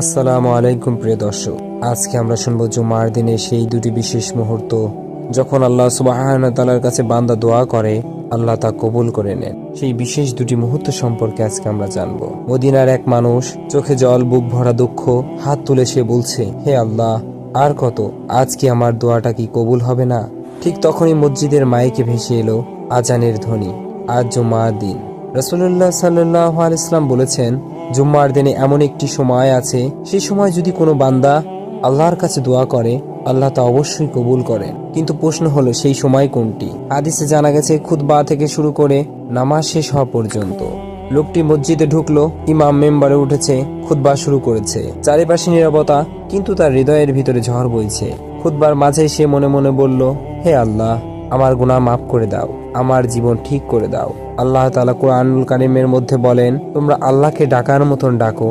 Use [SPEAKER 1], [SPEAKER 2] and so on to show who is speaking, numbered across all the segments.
[SPEAKER 1] আসসালামু আলাইকুম প্রিয় দর্শক, আজকে আমরা শুনব জুমার দিনে সেই দুটি বিশেষ মুহূর্ত, যখন আল্লাহ সুবাহর কাছে বান্দা দোয়া করে, আল্লাহ তা কবুল করে নেন। সেই বিশেষ দুটি মুহূর্ত সম্পর্কে আজকে আমরা জানব। মদিনার এক মানুষ চোখে জল, বুক ভরা দুঃখ, হাত তুলে সে বলছে, হে আল্লাহ, আর কত, আজ কি আমার দোয়াটা কি কবুল হবে না? ঠিক তখনই মসজিদের মাইকে ভেসে এলো আজানের ধ্বনি, আজ জুমার দিন। রসুল্লাহ সাল্লাহ আলাইসলাম বলেছেন জুম্মার দিনে এমন একটি সময় আছে সেই সময় যদি কোনো বান্দা আল্লাহর কাছে দোয়া করে, আল্লাহ তা অবশ্যই কবুল করেন কিন্তু প্রশ্ন হলো, সেই সময় কোনটি? হাদিসে জানা গেছে, খুতবা থেকে শুরু করে নামাজ শেষ হওয়া পর্যন্ত। লোকটি মসজিদে ঢুকলো, ইমাম মেম্বারে উঠেছে, খুতবা শুরু করেছে। চারিপাশে নিরাপত্তা কিন্তু তার হৃদয়ের ভিতরে ঝড় বইছে। খুতবার মাঝে সে মনে মনে বলল, হে আল্লাহ, আমার গুনাহ মাফ করে দাও। আমার জীবন ঠিক করে দাও। আল্লাহ তাআলা কোরআনুল কারিমের মধ্যে বলেন, তোমরা আল্লাহকে ডাকার মতন ডাকো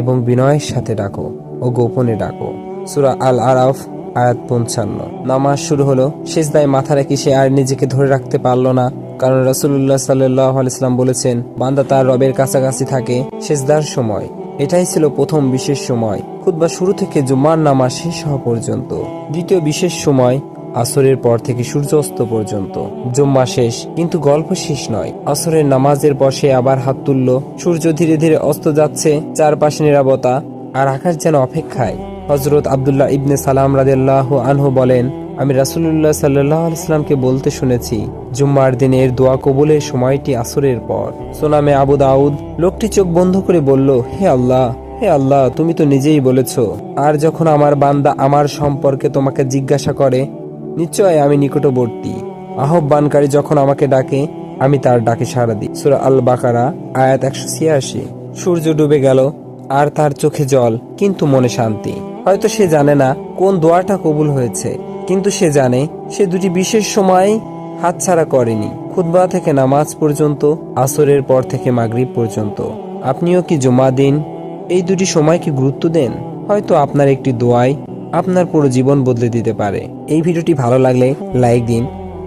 [SPEAKER 1] এবং বিনয়ের সাথে ডাকো ও গোপনে ডাকো। সুরা আল আরাফ আয়াত পঞ্চান্ন। নামাজ শুরু হলো শেষদায় মাথা রেখে সে আর নিজেকে ধরে রাখতে পারল না, কারণ রাসূলুল্লাহ সাল্লাহ আলাইসলাম বলেছেন, বান্দা তার রবের কাছাকাছি থাকে শেষদার সময়। এটাই ছিল প্রথম বিশেষ সময়। খুতবা শুরু থেকে জুমার নামাজ শেষ হওয়া পর্যন্ত। দ্বিতীয় বিশেষ সময় আসরের পর থেকে সূর্যাস্ত পর্যন্ত। জুম্মা শেষ, কিন্তু গল্প শেষ নয়। আসরের নামাজের পর সে আবার হাত তুলল। সূর্য ধীরে ধীরে অস্ত যাচ্ছে চারপাশে নিরাপত্তা আর আকাশ যেন অপেক্ষায়। হজরত আবদুল্লাহ ইবনে সালাম রাদিয়াল্লাহ আনহু বলেন, আমি রাসুলুল্লাহ সাল্লাহ আলাইসলামকে বলতে শুনেছি, জুম্মার দিনের দোয়া কবুলের সময়টি আসরের পর। সোনামে আবু দাউদ লোকটি চোখ বন্ধ করে বলল, হে আল্লাহ হে আল্লাহ, তুমি তো নিজেই বলেছ, আর যখন আমার বান্দা আমার সম্পর্কে তোমাকে জিজ্ঞাসা করে নিশ্চয় আমি নিকটবর্তী। আহ্বানকারী যখন আমাকে ডাকে, আমি তার ডাকে সাড়া দিই। সুরা আল বাকারা আয়াত একশো ছিয়াশি। সূর্য ডুবে গেল, আর তার চোখে জল, কিন্তু মনে শান্তি। হয়তো সে জানে না কোন দোয়াটা কবুল হয়েছে, কিন্তু সে জানে সে দুটি বিশেষ সময় হাতছাড়া করেনি। খুতবা থেকে নামাজ পর্যন্ত, আসরের পর থেকে মাগরিব পর্যন্ত। আপনিও কি জমা দিন এই দুটি সময়কে গুরুত্ব দেন? হয়তো আপনার একটি দোয়াই আপনার পুরো জীবন বদলে দিতে পারে। এই ভিডিওটি ভালো লাগলে লাইক দিন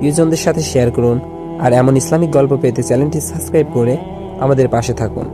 [SPEAKER 1] ইউজনদের সাথে শেয়ার করুন, আর এমন ইসলামিক গল্প পেতে চ্যানেলটি সাবস্ক্রাইব করে আমাদের পাশে থাকুন।